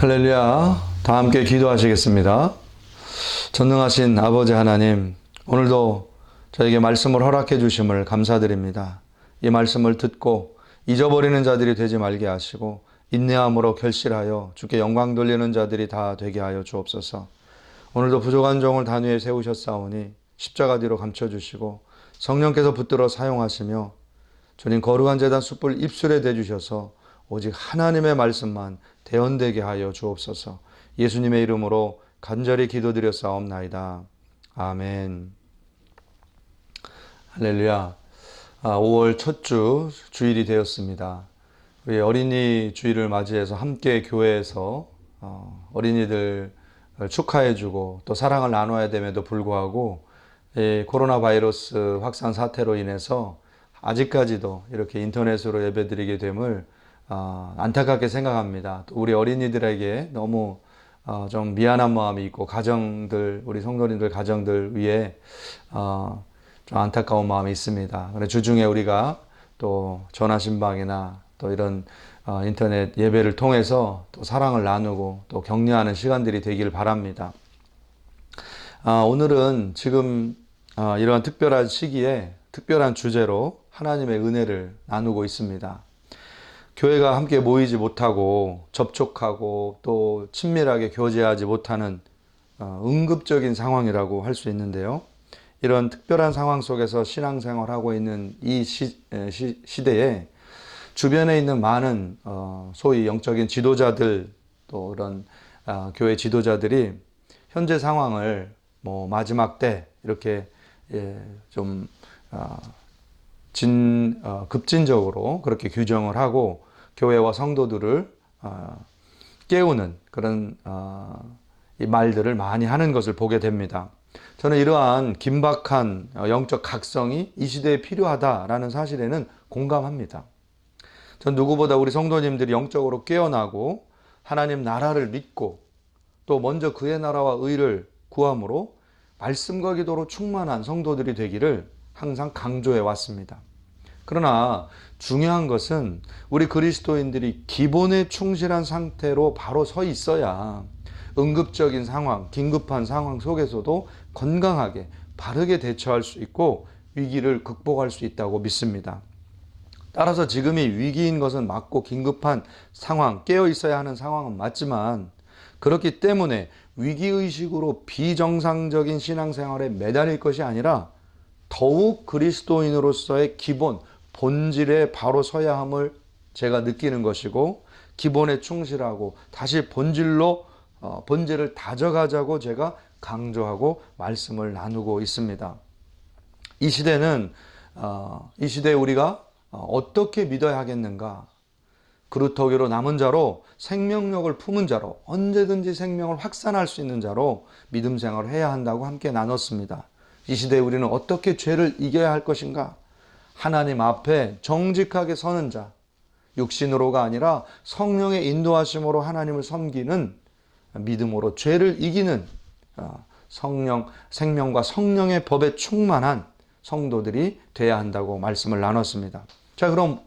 할렐루야. 다 함께 기도하시겠습니다. 전능하신 아버지 하나님, 오늘도 저에게 말씀을 허락해 주심을 감사드립니다. 이 말씀을 듣고 잊어버리는 자들이 되지 말게 하시고 인내함으로 결실하여 주께 영광 돌리는 자들이 다 되게 하여 주옵소서. 오늘도 부족한 종을 단위에 세우셨사오니 십자가 뒤로 감춰 주시고 성령께서 붙들어 사용하시며 주님 거룩한 재단 숯불 입술에 대주셔서 오직 하나님의 말씀만 대언되게 하여 주옵소서. 예수님의 이름으로 간절히 기도드렸사옵나이다. 아멘. 할렐루야. 아, 5월 첫 주 주일이 되었습니다. 우리 어린이 주일을 맞이해서 함께 교회에서 어, 어린이들 축하해주고 또 사랑을 나눠야 됨에도 불구하고 이 코로나 바이러스 확산 사태로 인해서 아직까지도 이렇게 인터넷으로 예배드리게 됨을 어, 안타깝게 생각합니다. 또 우리 어린이들에게 너무 어, 좀 미안한 마음이 있고 가정들 우리 성도님들 가정들 위에 어, 좀 안타까운 마음이 있습니다. 그래 주중에 우리가 또 전화 신방이나 또 이런 어, 인터넷 예배를 통해서 또 사랑을 나누고 또 격려하는 시간들이 되길 바랍니다. 아, 오늘은 지금 아, 이러한 특별한 시기에 특별한 주제로 하나님의 은혜를 나누고 있습니다. 교회가 함께 모이지 못하고 접촉하고 또 친밀하게 교제하지 못하는 어, 응급적인 상황이라고 할 수 있는데요. 이런 특별한 상황 속에서 신앙생활하고 있는 이 시, 시, 시대에 주변에 있는 많은 어, 소위 영적인 지도자들 또 그런 어, 교회 지도자들이 현재 상황을 뭐 마지막 때 이렇게 예, 좀 어, 진, 어, 급진적으로 그렇게 규정을 하고 교회와 성도들을 어, 깨우는 그런 어, 이 말들을 많이 하는 것을 보게 됩니다. 저는 이러한 긴박한 어, 영적 각성이 이 시대에 필요하다라는 사실에는 공감합니다. 전 누구보다 우리 성도님들이 영적으로 깨어나고 하나님 나라를 믿고 또 먼저 그의 나라와 의를 구함으로 말씀과 기도로 충만한 성도들이 되기를 항상 강조해 왔습니다. 그러나 중요한 것은 우리 그리스도인들이 기본에 충실한 상태로 바로 서 있어야 응급적인 상황, 긴급한 상황 속에서도 건강하게 바르게 대처할 수 있고 위기를 극복할 수 있다고 믿습니다. 따라서 지금이 위기인 것은 맞고 긴급한 상황, 깨어 있어야 하는 상황은 맞지만 그렇기 때문에 위기의식으로 비정상적인 신앙생활에 매달릴 것이 아니라 더욱 그리스도인으로서의 기본, 본질에 바로 서야 함을 제가 느끼는 것이고 기본에 충실하고 다시 본질로 어, 본질을 다져가자고 제가 강조하고 말씀을 나누고 있습니다. 이 시대는 어, 이 시대에 우리가 어떻게 믿어야 하겠는가? 그루터기로 남은 자로 생명력을 품은 자로 언제든지 생명을 확산할 수 있는 자로 믿음 생활을 해야 한다고 함께 나눴습니다. 이 시대에 우리는 어떻게 죄를 이겨야 할 것인가? 하나님 앞에 정직하게 서는 자, 육신으로가 아니라 성령의 인도하심으로 하나님을 섬기는 믿음으로 죄를 이기는 어, 성령, 생명과 성령의 법에 충만한 성도들이 돼야 한다고 말씀을 나눴습니다. 자, 그럼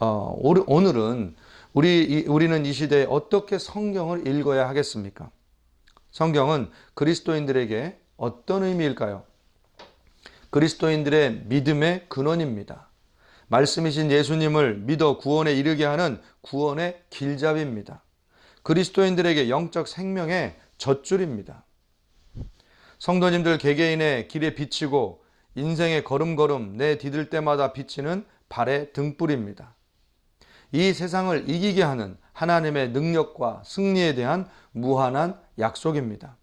어, 오늘은 우리 우리는 이 시대에 어떻게 성경을 읽어야 하겠습니까? 성경은 그리스도인들에게 어떤 의미일까요? 그리스도인들의 믿음의 근원입니다. 말씀이신 예수님을 믿어 구원에 이르게 하는 구원의 길잡이입니다. 그리스도인들에게 영적 생명의 젖줄입니다. 성도님들 개개인의 길에 비치고 인생의 걸음걸음 내 디딜 때마다 비치는 발의 등불입니다. 이 세상을 이기게 하는 하나님의 능력과 승리에 대한 무한한 약속입니다.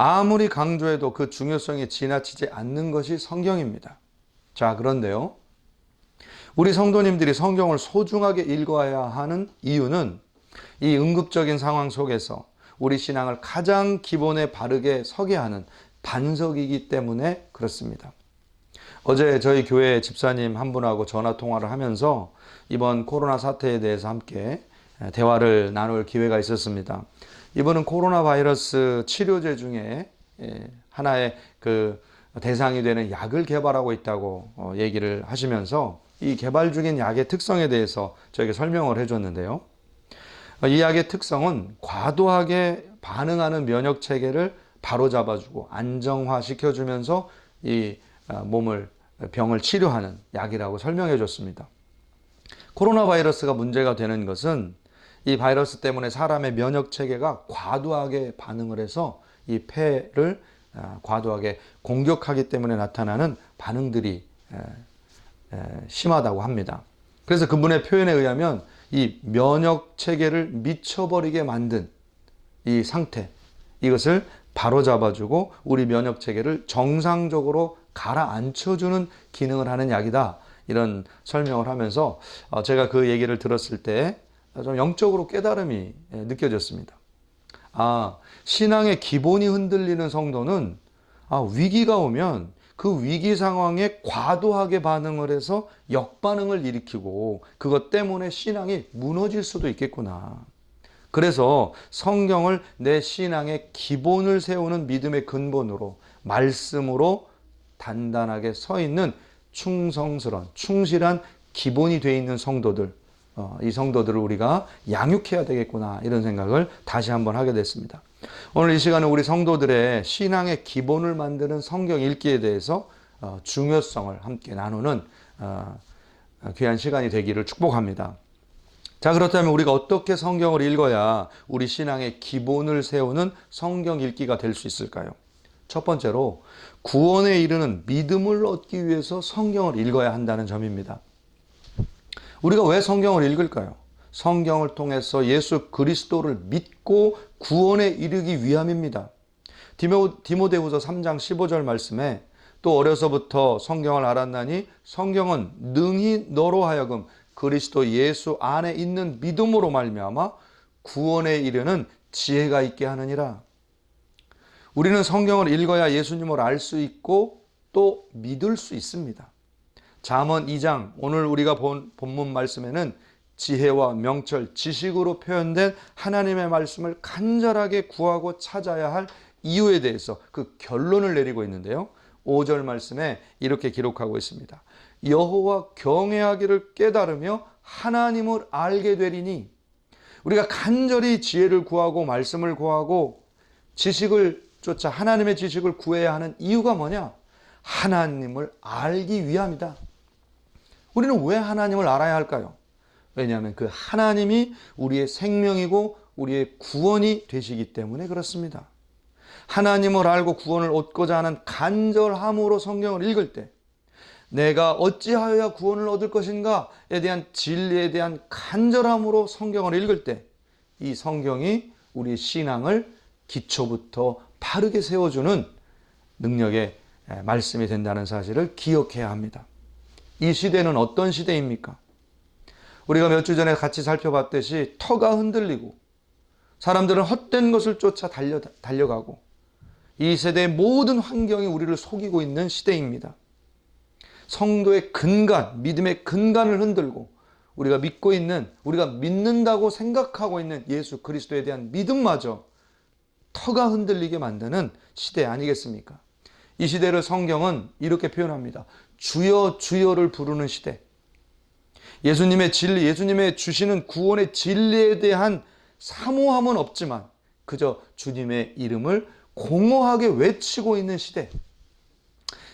아무리 강조해도 그 중요성이 지나치지 않는 것이 성경입니다. 자, 그런데요. 우리 성도님들이 성경을 소중하게 읽어야 하는 이유는 이 응급적인 상황 속에서 우리 신앙을 가장 기본에 바르게 서게 하는 반석이기 때문에 그렇습니다. 어제 저희 교회 집사님 한 분하고 전화 통화를 하면서 이번 코로나 사태에 대해서 함께 대화를 나눌 기회가 있었습니다. 이분은 코로나 바이러스 치료제 중에 하나의 그 대상이 되는 약을 개발하고 있다고 어, 얘기를 하시면서 이 개발 중인 약의 특성에 대해서 저에게 설명을 해줬는데요. 이 약의 특성은 과도하게 반응하는 면역 체계를 바로잡아주고 안정화시켜주면서 이 어, 몸을 병을 치료하는 약이라고 설명해 줬습니다. 코로나 바이러스가 문제가 되는 것은 이 바이러스 때문에 사람의 면역 체계가 과도하게 반응을 해서 이 폐를 아, 과도하게 공격하기 때문에 나타나는 반응들이 심하다고 합니다. 그래서 그분의 표현에 의하면 이 면역 체계를 미쳐버리게 만든 이 상태, 이것을 바로잡아주고 우리 면역 체계를 정상적으로 가라앉혀주는 기능을 하는 약이다. 이런 설명을 하면서 어, 제가 그 얘기를 들었을 때 좀 영적으로 깨달음이 예, 느껴졌습니다. 아, 신앙의 기본이 흔들리는 성도는 아, 위기가 오면 그 위기 상황에 과도하게 반응을 해서 역반응을 일으키고 그것 때문에 신앙이 무너질 수도 있겠구나. 그래서 성경을 내 신앙의 기본을 세우는 믿음의 근본으로 말씀으로 단단하게 서 있는 충성스러운 충실한 기본이 되어 있는 성도들 어, 이 성도들을 우리가 양육해야 되겠구나 이런 생각을 다시 한번 하게 됐습니다. 오늘 이 시간은 우리 성도들의 신앙의 기본을 만드는 성경 읽기에 대해서 어, 중요성을 함께 나누는 어, 귀한 시간이 되기를 축복합니다. 자, 그렇다면 우리가 어떻게 성경을 읽어야 우리 신앙의 기본을 세우는 성경 읽기가 될 수 있을까요? 첫 번째로 구원에 이르는 믿음을 얻기 위해서 성경을 읽어야 한다는 점입니다. 우리가 왜 성경을 읽을까요? 성경을 통해서 예수 그리스도를 믿고 구원에 이르기 위함입니다. 디모, 디모데후서 3장 15절 말씀에 또 어려서부터 성경을 알았나니 성경은 능히 너로 하여금 그리스도 예수 안에 있는 믿음으로 말미암아 구원에 이르는 지혜가 있게 하느니라. 우리는 성경을 읽어야 예수님을 알 수 있고 또 믿을 수 있습니다. 잠언 2장 오늘 우리가 본 본문 말씀에는 지혜와 명철, 지식으로 표현된 하나님의 말씀을 간절하게 구하고 찾아야 할 이유에 대해서 그 결론을 내리고 있는데요. 5절 말씀에 이렇게 기록하고 있습니다. 여호와 경외하기를 깨달으며 하나님을 알게 되리니 우리가 간절히 지혜를 구하고 말씀을 구하고 지식을 쫓아 하나님의 지식을 구해야 하는 이유가 뭐냐? 하나님을 알기 위함이다. 우리는 왜 하나님을 알아야 할까요? 왜냐하면 그 하나님이 우리의 생명이고 우리의 구원이 되시기 때문에 그렇습니다. 하나님을 알고 구원을 얻고자 하는 간절함으로 성경을 읽을 때 내가 어찌하여야 구원을 얻을 것인가에 대한 진리에 대한 간절함으로 성경을 읽을 때 이 성경이 우리 신앙을 기초부터 바르게 세워주는 능력의 말씀이 된다는 사실을 기억해야 합니다. 이 시대는 어떤 시대입니까? 우리가 몇 주 전에 같이 살펴봤듯이 터가 흔들리고 사람들은 헛된 것을 쫓아 달려, 달려가고 이 세대의 모든 환경이 우리를 속이고 있는 시대입니다. 성도의 근간, 믿음의 근간을 흔들고 우리가 믿고 있는, 우리가 믿는다고 생각하고 있는 예수 그리스도에 대한 믿음마저 터가 흔들리게 만드는 시대 아니겠습니까? 이 시대를 성경은 이렇게 표현합니다. 주여 주여를 부르는 시대. 예수님의 진리, 예수님의 주시는 구원의 진리에 대한 사모함은 없지만 그저 주님의 이름을 공허하게 외치고 있는 시대.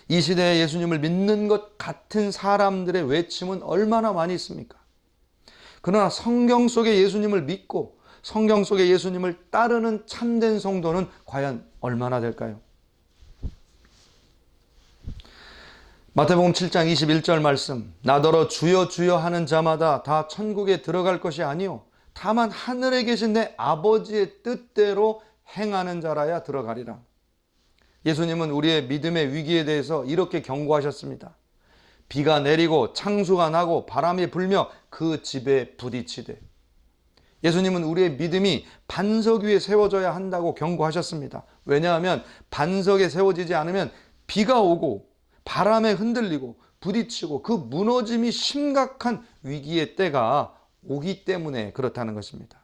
이 시대에 예수님을 믿는 것 같은 사람들의 외침은 얼마나 많이 있습니까? 그러나 성경 속에 예수님을 믿고 성경 속에 예수님을 따르는 참된 성도는 과연 얼마나 될까요? 마태복음 7장 21절 말씀 나더러 주여 주여 하는 자마다 다 천국에 들어갈 것이 아니요 다만 하늘에 계신 내 아버지의 뜻대로 행하는 자라야 들어가리라. 예수님은 우리의 믿음의 위기에 대해서 이렇게 경고하셨습니다. 비가 내리고 창수가 나고 바람이 불며 그 집에 부딪히되 예수님은 우리의 믿음이 반석 위에 세워져야 한다고 경고하셨습니다. 왜냐하면 반석에 세워지지 않으면 비가 오고 바람에 흔들리고 부딪히고 그 무너짐이 심각한 위기의 때가 오기 때문에 그렇다는 것입니다.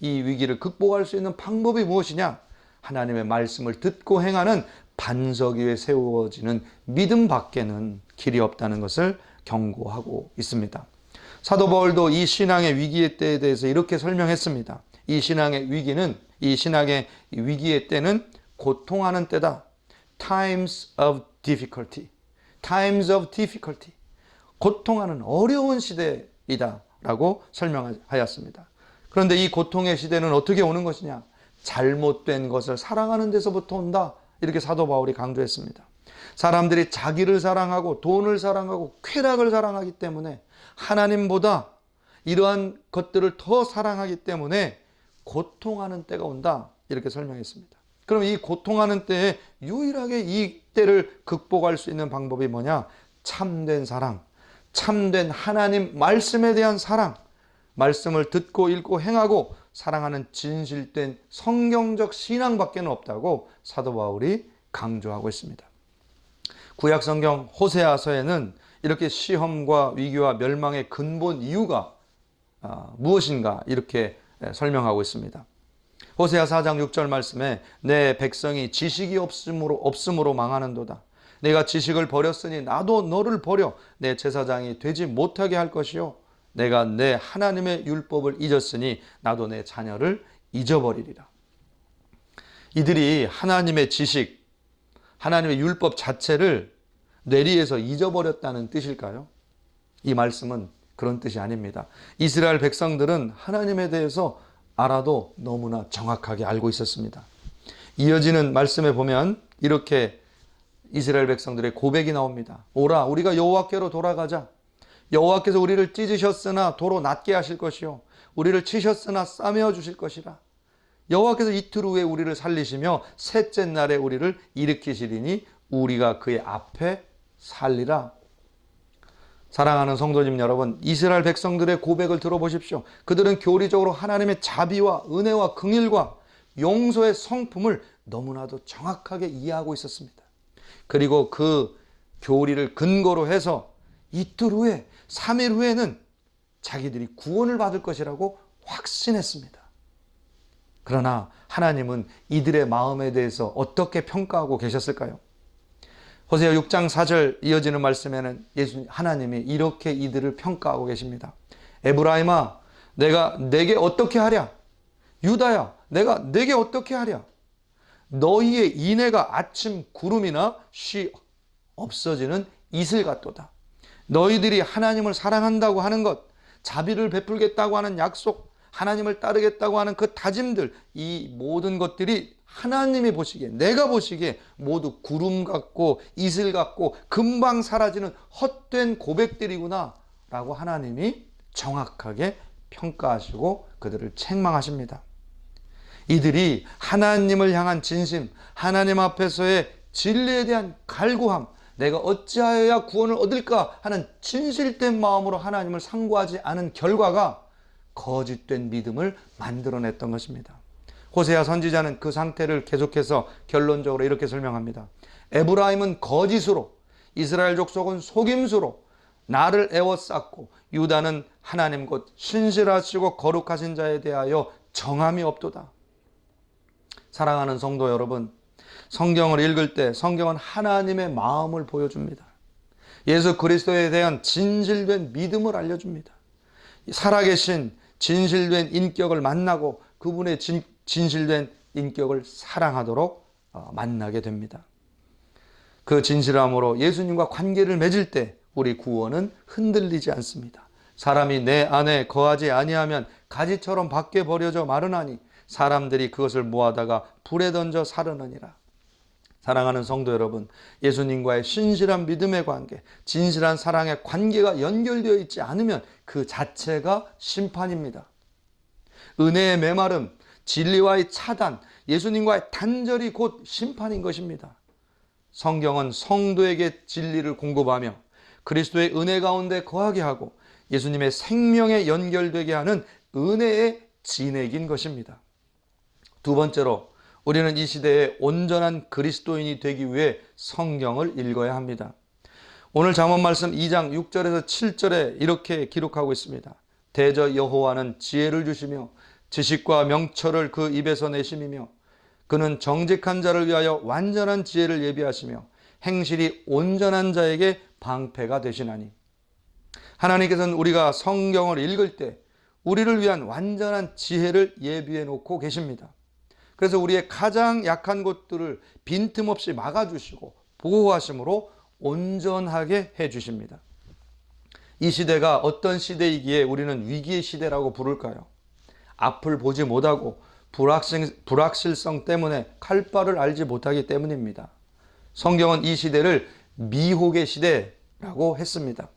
이 위기를 극복할 수 있는 방법이 무엇이냐? 하나님의 말씀을 듣고 행하는 반석 위에 세워지는 믿음 밖에는 길이 없다는 것을 경고하고 있습니다. 사도 바울도 이 신앙의 위기의 때에 대해서 이렇게 설명했습니다. 이 신앙의 위기는 이 신앙의 위기의 때는 고통하는 때다. Times of difficulty. Times of difficulty. 고통하는 어려운 시대이다라고 설명하였습니다. 그런데 이 고통의 시대는 어떻게 오는 것이냐? 잘못된 것을 사랑하는 데서부터 온다. 이렇게 사도 바울이 강조했습니다. 사람들이 자기를 사랑하고 돈을 사랑하고 쾌락을 사랑하기 때문에 하나님보다 이러한 것들을 더 사랑하기 때문에 고통하는 때가 온다. 이렇게 설명했습니다. 그럼 이 고통하는 때에 유일하게 이 때를 극복할 수 있는 방법이 뭐냐? 참된 사랑, 참된 하나님 말씀에 대한 사랑, 말씀을 듣고 읽고 행하고 사랑하는 진실된 성경적 신앙밖에는 없다고 사도 바울이 강조하고 있습니다. 구약 성경 호세아서에는 이렇게 시험과 위기와 멸망의 근본 이유가 아, 무엇인가 이렇게 설명하고 있습니다. 호세아 4장 6절 말씀에 내 백성이 지식이 없음으로 없음으로 망하는도다. 내가 지식을 버렸으니 나도 너를 버려 내 제사장이 되지 못하게 할 것이요 내가 내 하나님의 율법을 잊었으니 나도 내 자녀를 잊어버리리라. 이들이 하나님의 지식, 하나님의 율법 자체를 뇌리에서 잊어버렸다는 뜻일까요? 이 말씀은 그런 뜻이 아닙니다. 이스라엘 백성들은 하나님에 대해서 알아도 너무나 정확하게 알고 있었습니다. 이어지는 말씀에 보면 이렇게 이스라엘 백성들의 고백이 나옵니다. 오라 우리가 여호와께로 돌아가자. 여호와께서 우리를 찢으셨으나 도로 낫게 하실 것이요 우리를 치셨으나 싸매어 주실 것이라. 여호와께서 이틀 후에 우리를 살리시며 셋째 날에 우리를 일으키시리니 우리가 그의 앞에 살리라. 사랑하는 성도님 여러분, 이스라엘 백성들의 고백을 들어보십시오. 그들은 교리적으로 하나님의 자비와 은혜와 긍일과 용서의 성품을 너무나도 정확하게 이해하고 있었습니다. 그리고 그 교리를 근거로 해서 이틀 후에, 3일 후에는 자기들이 구원을 받을 것이라고 확신했습니다. 그러나 하나님은 이들의 마음에 대해서 어떻게 평가하고 계셨을까요? 호세아 6장 4절 이어지는 말씀에는 예수 하나님이 이렇게 이들을 평가하고 계십니다. 에브라임아 내가 내게 어떻게 하랴? 유다야 내가 내게 어떻게 하랴? 너희의 인애가 아침 구름이나 쉬 없어지는 이슬 같도다. 너희들이 하나님을 사랑한다고 하는 것, 자비를 베풀겠다고 하는 약속, 하나님을 따르겠다고 하는 그 다짐들, 이 모든 것들이 하나님이 보시기에, 내가 보시기에 모두 구름 같고 이슬 같고 금방 사라지는 헛된 고백들이구나 라고 하나님이 정확하게 평가하시고 그들을 책망하십니다. 이들이 하나님을 향한 진심, 하나님 앞에서의 진리에 대한 갈구함, 내가 어찌하여야 구원을 얻을까 하는 진실된 마음으로 하나님을 상고하지 않은 결과가 거짓된 믿음을 만들어냈던 것입니다. 호세아 선지자는 그 상태를 계속해서 결론적으로 이렇게 설명합니다. 에브라임은 거짓으로 이스라엘 족속은 속임수로 나를 애워쌌고 유다는 하나님 곧 신실하시고 거룩하신 자에 대하여 정함이 없도다. 사랑하는 성도 여러분, 성경을 읽을 때 성경은 하나님의 마음을 보여줍니다. 예수 그리스도에 대한 진실된 믿음을 알려줍니다. 살아계신 진실된 인격을 만나고 그분의 진, 진실된 인격을 사랑하도록 어, 만나게 됩니다. 그 진실함으로 예수님과 관계를 맺을 때 우리 구원은 흔들리지 않습니다. 사람이 내 안에 거하지 아니하면 가지처럼 밖에 버려져 마르나니 사람들이 그것을 모아다가 불에 던져 사르느니라. 사랑하는 성도 여러분, 예수님과의 신실한 믿음의 관계, 진실한 사랑의 관계가 연결되어 있지 않으면 그 자체가 심판입니다. 은혜의 메마름, 진리와의 차단, 예수님과의 단절이 곧 심판인 것입니다. 성경은 성도에게 진리를 공급하며 그리스도의 은혜 가운데 거하게 하고 예수님의 생명에 연결되게 하는 은혜의 진액인 것입니다. 두 번째로 우리는 이 시대에 온전한 그리스도인이 되기 위해 성경을 읽어야 합니다. 오늘 잠언 말씀 2장 6절에서 7절에 이렇게 기록하고 있습니다. 대저 여호와는 지혜를 주시며 지식과 명철을 그 입에서 내심이며 그는 정직한 자를 위하여 완전한 지혜를 예비하시며 행실이 온전한 자에게 방패가 되시나니 하나님께서는 우리가 성경을 읽을 때 우리를 위한 완전한 지혜를 예비해 놓고 계십니다. 그래서 우리의 가장 약한 곳들을 빈틈없이 막아주시고 보호하심으로 온전하게 해주십니다. 이 시대가 어떤 시대이기에 우리는 위기의 시대라고 부를까요? 앞을 보지 못하고 불확실, 불확실성 때문에 칼바를 알지 못하기 때문입니다. 성경은 이 시대를 미혹의 시대라고 했습니다.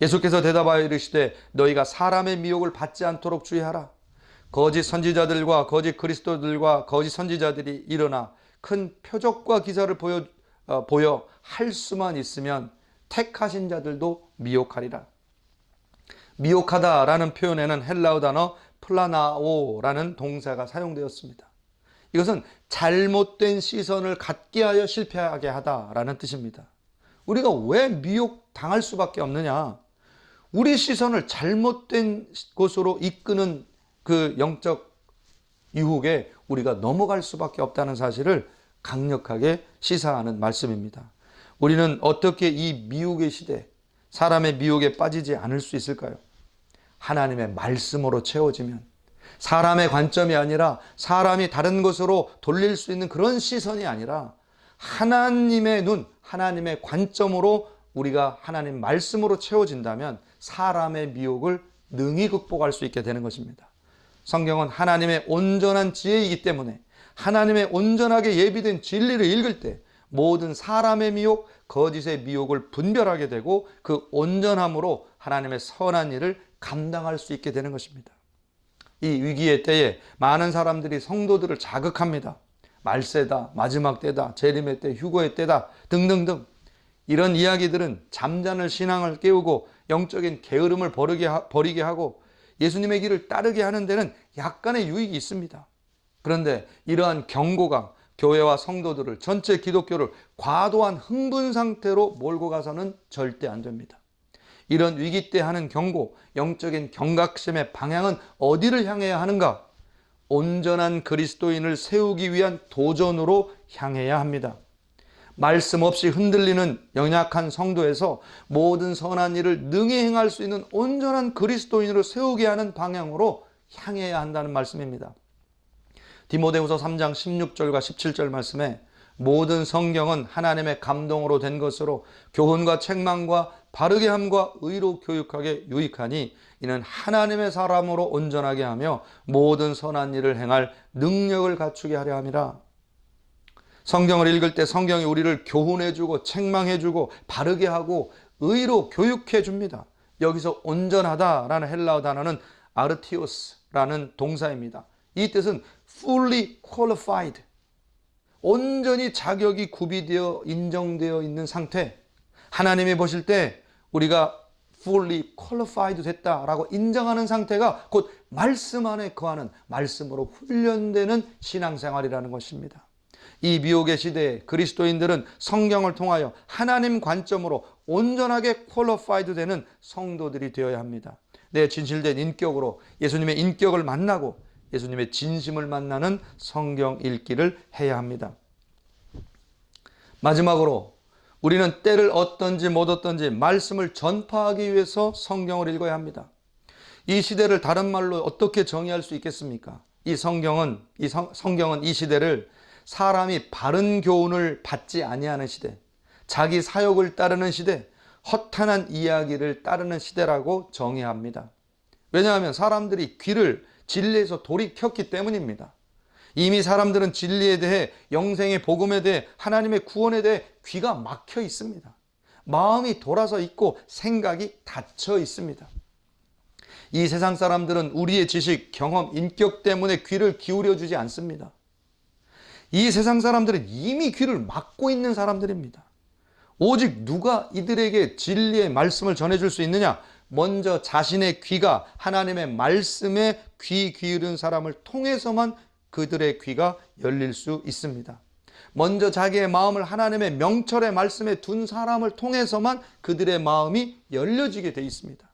예수께서 대답하여 이르시되 너희가 사람의 미혹을 받지 않도록 주의하라. 거짓 선지자들과 거짓 그리스도들과 거짓 선지자들이 일어나 큰 표적과 기사를 보여, 어, 보여 할 수만 있으면 택하신 자들도 미혹하리라. 미혹하다라는 표현에는 헬라어 단어 플라나오라는 동사가 사용되었습니다. 이것은 잘못된 시선을 갖게 하여 실패하게 하다라는 뜻입니다. 우리가 왜 미혹 당할 수밖에 없느냐? 우리 시선을 잘못된 곳으로 이끄는 그 영적 유혹에 우리가 넘어갈 수밖에 없다는 사실을 강력하게 시사하는 말씀입니다. 우리는 어떻게 이 미혹의 시대, 사람의 미혹에 빠지지 않을 수 있을까요? 하나님의 말씀으로 채워지면 사람의 관점이 아니라 사람이 다른 것으로 돌릴 수 있는 그런 시선이 아니라 하나님의 눈, 하나님의 관점으로 우리가 하나님 말씀으로 채워진다면 사람의 미혹을 능히 극복할 수 있게 되는 것입니다. 성경은 하나님의 온전한 지혜이기 때문에 하나님의 온전하게 예비된 진리를 읽을 때 모든 사람의 미혹, 거짓의 미혹을 분별하게 되고 그 온전함으로 하나님의 선한 일을 감당할 수 있게 되는 것입니다. 이 위기의 때에 많은 사람들이 성도들을 자극합니다. 말세다, 마지막 때다, 재림의 때, 휴거의 때다 등등등 이런 이야기들은 잠자는 신앙을 깨우고 영적인 게으름을 버리게 하고 예수님의 길을 따르게 하는 데는 약간의 유익이 있습니다. 그런데 이러한 경고가 교회와 성도들을 전체 기독교를 과도한 흥분 상태로 몰고 가서는 절대 안 됩니다. 이런 위기 때 하는 경고, 영적인 경각심의 방향은 어디를 향해야 하는가? 온전한 그리스도인을 세우기 위한 도전으로 향해야 합니다. 말씀 없이 흔들리는 연약한 성도에서 모든 선한 일을 능히 행할 수 있는 온전한 그리스도인으로 세우게 하는 방향으로 향해야 한다는 말씀입니다. 디모데후서 3장 16절과 17절 말씀에 모든 성경은 하나님의 감동으로 된 것으로 교훈과 책망과 바르게 함과 의로 교육하게 유익하니 이는 하나님의 사람으로 온전하게 하며 모든 선한 일을 행할 능력을 갖추게 하려 함이라. 성경을 읽을 때 성경이 우리를 교훈해 주고 책망해 주고 바르게 하고 의로 교육해 줍니다. 여기서 온전하다라는 헬라어 단어는 아르티오스라는 동사입니다. 이 뜻은 fully qualified. 온전히 자격이 구비되어 인정되어 있는 상태. 하나님이 보실 때 우리가 fully qualified 됐다라고 인정하는 상태가 곧 말씀 안에 거하는 말씀으로 훈련되는 신앙생활이라는 것입니다. 이 미혹의 시대에 그리스도인들은 성경을 통하여 하나님 관점으로 온전하게 퀄리파이드 되는 성도들이 되어야 합니다. 내 진실된 인격으로 예수님의 인격을 만나고 예수님의 진심을 만나는 성경 읽기를 해야 합니다. 마지막으로 우리는 때를 얻든지 못 얻든지 말씀을 전파하기 위해서 성경을 읽어야 합니다. 이 시대를 다른 말로 어떻게 정의할 수 있겠습니까? 이 성경은 이 성, 성경은 이 시대를 사람이 바른 교훈을 받지 아니하는 시대, 자기 사욕을 따르는 시대, 허탄한 이야기를 따르는 시대라고 정의합니다. 왜냐하면 사람들이 귀를 진리에서 돌이켰기 때문입니다. 이미 사람들은 진리에 대해 영생의 복음에 대해 하나님의 구원에 대해 귀가 막혀 있습니다. 마음이 돌아서 있고 생각이 닫혀 있습니다. 이 세상 사람들은 우리의 지식, 경험, 인격 때문에 귀를 기울여 주지 않습니다. 이 세상 사람들은 이미 귀를 막고 있는 사람들입니다. 오직 누가 이들에게 진리의 말씀을 전해줄 수 있느냐? 먼저 자신의 귀가 하나님의 말씀에 귀 기울인 사람을 통해서만 그들의 귀가 열릴 수 있습니다. 먼저 자기의 마음을 하나님의 명철의 말씀에 둔 사람을 통해서만 그들의 마음이 열려지게 돼 있습니다.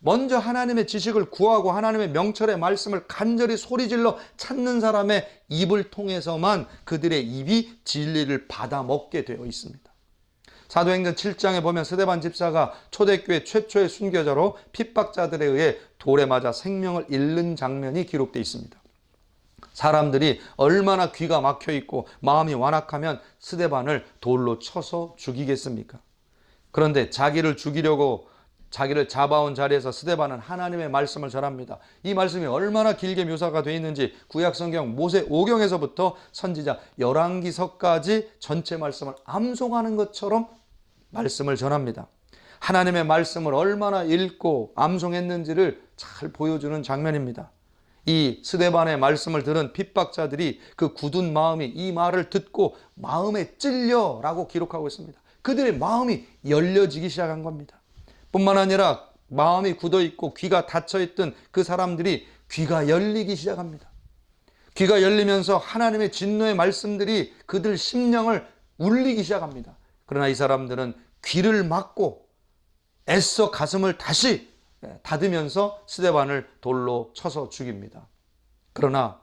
먼저 하나님의 지식을 구하고 하나님의 명철의 말씀을 간절히 소리질러 찾는 사람의 입을 통해서만 그들의 입이 진리를 받아 먹게 되어 있습니다. 사도행전 7장에 보면 스데반 집사가 초대교회 최초의 순교자로 핍박자들에 의해 돌에 맞아 생명을 잃는 장면이 기록되어 있습니다. 사람들이 얼마나 귀가 막혀 있고 마음이 완악하면 스데반을 돌로 쳐서 죽이겠습니까? 그런데 자기를 죽이려고 자기를 잡아온 자리에서 스데반은 하나님의 말씀을 전합니다. 이 말씀이 얼마나 길게 묘사가 되어 있는지 구약 성경 모세 5경에서부터 선지자 열왕기서까지 전체 말씀을 암송하는 것처럼 말씀을 전합니다. 하나님의 말씀을 얼마나 읽고 암송했는지를 잘 보여주는 장면입니다. 이 스데반의 말씀을 들은 핍박자들이 그 굳은 마음이 이 말을 듣고 마음에 찔려라고 기록하고 있습니다. 그들의 마음이 열려지기 시작한 겁니다. 뿐만 아니라 마음이 굳어 있고 귀가 닫혀 있던 그 사람들이 귀가 열리기 시작합니다. 귀가 열리면서 하나님의 진노의 말씀들이 그들 심령을 울리기 시작합니다. 그러나 이 사람들은 귀를 막고 애써 가슴을 다시 닫으면서 스데반을 돌로 쳐서 죽입니다. 그러나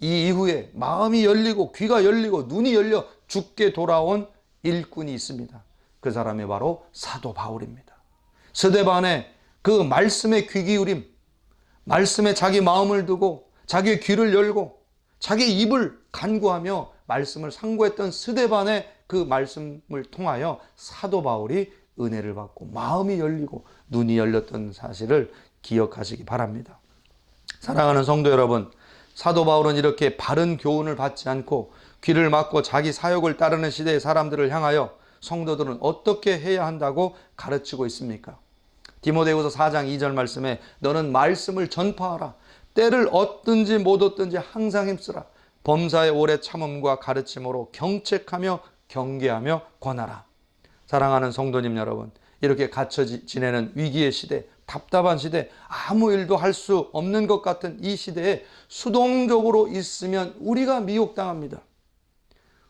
이 이후에 마음이 열리고 귀가 열리고 눈이 열려 죽게 돌아온 일꾼이 있습니다. 그 사람이 바로 사도 바울입니다. 스데반의 그 말씀의 귀 기울임, 말씀에 자기 마음을 두고 자기의 귀를 열고 자기 입을 간구하며 말씀을 상고했던 스데반의 그 말씀을 통하여 사도 바울이 은혜를 받고 마음이 열리고 눈이 열렸던 사실을 기억하시기 바랍니다. 사랑하는 성도 여러분, 사도 바울은 이렇게 바른 교훈을 받지 않고 귀를 막고 자기 사욕을 따르는 시대의 사람들을 향하여 성도들은 어떻게 해야 한다고 가르치고 있습니까? 디모데후서 4장 2절 말씀에 너는 말씀을 전파하라. 때를 얻든지 못 얻든지 항상 힘쓰라. 범사의 오래 참음과 가르침으로 경책하며 경계하며 권하라. 사랑하는 성도님 여러분, 이렇게 갇혀 지- 지내는 위기의 시대, 답답한 시대, 아무 일도 할 수 없는 것 같은 이 시대에 수동적으로 있으면 우리가 미혹당합니다.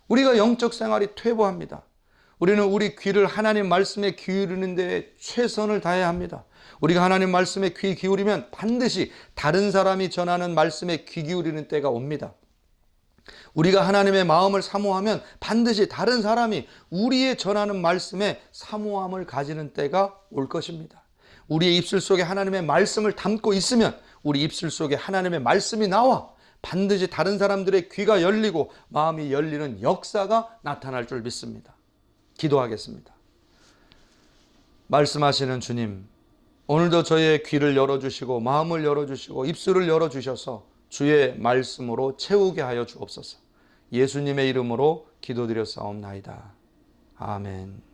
우리가 영적 생활이 퇴보합니다. 우리는 우리 귀를 하나님 말씀에 기울이는 데 최선을 다해야 합니다. 우리가 하나님 말씀에 귀 기울이면 반드시 다른 사람이 전하는 말씀에 귀 기울이는 때가 옵니다. 우리가 하나님의 마음을 사모하면 반드시 다른 사람이 우리의 전하는 말씀에 사모함을 가지는 때가 올 것입니다. 우리의 입술 속에 하나님의 말씀을 담고 있으면 우리 입술 속에 하나님의 말씀이 나와 반드시 다른 사람들의 귀가 열리고 마음이 열리는 역사가 나타날 줄 믿습니다. 기도하겠습니다. 말씀하시는 주님, 오늘도 저의 귀를 열어주시고 마음을 열어주시고 입술을 열어주셔서 주의 말씀으로 채우게 하여 주옵소서. 예수님의 이름으로 기도드렸사옵나이다. 아멘.